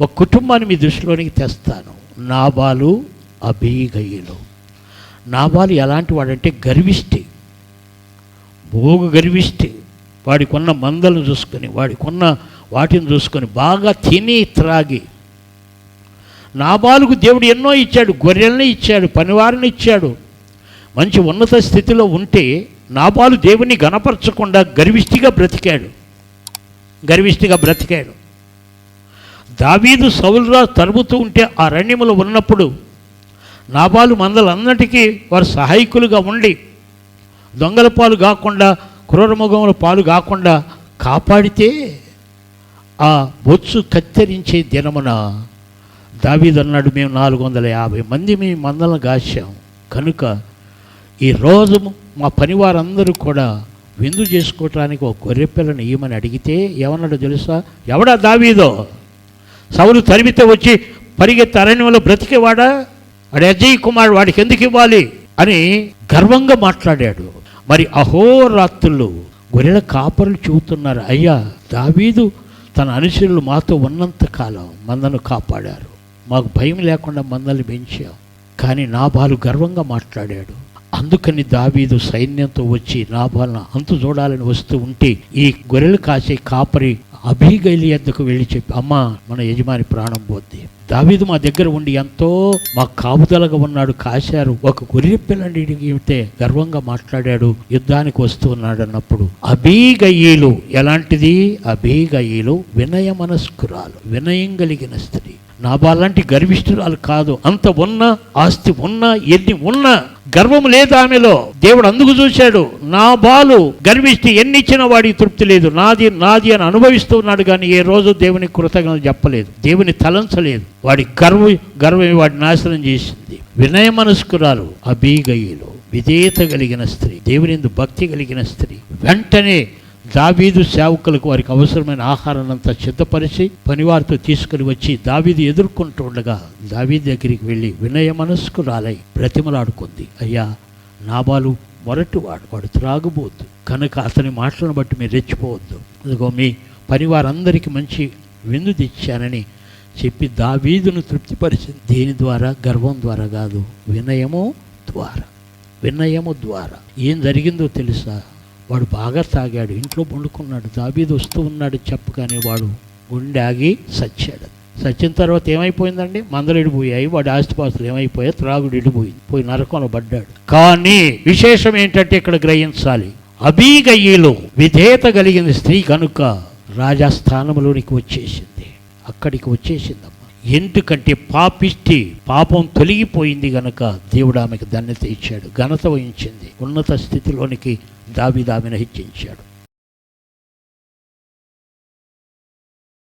ఒక కుటుంబాన్ని మీ దృష్టిలోనికి తెస్తాను. నాబాలు అభిగయులు నాబాలు ఎలాంటి వాడంటే గర్విష్టి. భోగు గర్విష్టి. వాడికున్న మందలను చూసుకొని వాడికున్న వాటిని చూసుకొని బాగా తిని త్రాగి. నాబాలుకు దేవుడు ఎన్నో ఇచ్చాడు గొర్రెల్ని ఇచ్చాడు పనివారిని ఇచ్చాడు. మంచి ఉన్నత స్థితిలో ఉంటే నాబాలు దేవుని గణపరచకుండా గర్విష్టిగా బ్రతికాడు. గర్విష్టిగా బ్రతికాడు. దావీదు సౌలురా తరుముతూ ఉంటే ఆ ఉన్నప్పుడు నాబాలు మందలందరికీ వారు సహాయకులుగా ఉండి దొంగల పాలు కాకుండా క్రూరముఖముల పాలు కాకుండా కాపాడితే ఆ బొచ్చు కత్తిరించే దినమున దావీదు అన్నాడు మేము నాలుగు వందల యాభై మంది మీ మందలను కాశాం. కనుక ఈ రోజు మా పనివారందరూ కూడా విందు చేసుకోవటానికి ఒక గొర్రెపిల్లని ఇవ్వమని అడిగితే ఏమన్నాడు తెలుసా? ఎవడా దావీదో? సౌలు తరిమితే వచ్చి పరిగెత్తి అరణ్యంలో బ్రతికేవాడా? వాడు అజయ్ కుమార్ వాడికి ఎందుకు ఇవ్వాలి? అని గర్వంగా మాట్లాడాడు. మరి అహోరాత్రులు గొర్రెల కాపరులు చెబుతున్నారు అయ్యా దావీదు తన అనుచరులు మాతో ఉన్నంత కాలం మందను కాపాడారు. మాకు భయం లేకుండా మందల్ని పెంచాం. కానీ నాబాలు గర్వంగా మాట్లాడాడు అందుకని దావీదు సైన్యంతో వచ్చి నాబాలను అంతు చూడాలని వస్తూ ఉంటే ఈ గొర్రెలు కాసే కాపరి అభిగైలి ఎద్దకు వెళ్ళి చెప్పి అమ్మ మన యజమాని ప్రాణం పోద్ది. దావీదు మా దగ్గర ఉండి ఎంతో మా కాపుదలగా ఉన్నాడు కాశారు. ఒక గొర్రె పిల్లని గర్వంగా మాట్లాడాడు యుద్ధానికి వస్తున్నాడు అన్నప్పుడు అబీగయ్యలు ఎలాంటిది? అభిగయ్యలు వినయ మనస్కురాలు వినయం కలిగిన స్త్రీ. నాబాలాంటి గర్విష్ఠురాలు కాదు. అంత ఉన్న ఆస్తి ఉన్నా ఎన్ని ఉన్నా గర్వం లేదు ఆమెలో. దేవుడు అందుకు చూశాడు నా బాలు గర్విష్టి ఎన్నిచ్చిన వాడికి తృప్తి లేదు. నాది నాది అని అనుభవిస్తూ ఉన్నాడు కానీ ఏ రోజు దేవుని కృతజ్ఞతలు చెప్పలేదు. దేవుని తలంచలేదు. వాడి గర్వ గర్వం వాడి నాశనం చేసింది. వినయ మనస్కురాలు అబీగయ్యలు విధేయత కలిగిన స్త్రీ దేవుని భక్తి కలిగిన స్త్రీ. వెంటనే దావీదు సేవకులకు వారికి అవసరమైన ఆహారాన్ని అంతా సిద్ధపరిచి పనివారితో తీసుకుని వచ్చి దావీదు ఎదుర్కొంటూ ఉండగా దావీదు దగ్గరికి వెళ్ళి వినయ మనస్కు రాలై బ్రతిమలాడుకుంది. అయ్యా నాబాలు మొరటివాడు వాడు త్రాగుబోద్దు కనుక అతని మాటలను బట్టి మీరు రెచ్చిపోవద్దు. ఇదిగో మీ పనివారందరికీ మంచి విందు తెచ్చానని చెప్పి దావీదును తృప్తిపరిచింది. దేని ద్వారా గర్వం ద్వారా కాదు వినయము ద్వారా. వినయము ద్వారా. ఏం జరిగిందో తెలుసా? వాడు బాగా తాగాడు ఇంట్లో పండుకున్నాడు దాబీదు వస్తూ ఉన్నాడు చెప్పగానే వాడు గుండె ఆగి సచ్చాడు. సచ్చిన తర్వాత ఏమైపోయిందండి? మందలు ఇడిపోయాయి వాడి ఆస్తిపాస్తులు ఏమైపోయాయి? త్రాగుడు ఇడిపోయింది పోయి నరకంలో పడ్డాడు. కానీ విశేషం ఏంటంటే ఇక్కడ గ్రహించాలి. అబీగయ్యలో విధేయత కలిగిన స్త్రీ కనుక రాజాస్థానంలోనికి వచ్చేసింది. అక్కడికి వచ్చేసింది ఎందుకంటే పాపిష్టి పాపం తొలగిపోయింది గనక దేవుడు ఆమెకు ధన్యత ఇచ్చాడు ఘనత వహించింది ఉన్నత స్థితిలోనికి దావిదామెను హెచ్చించాడు.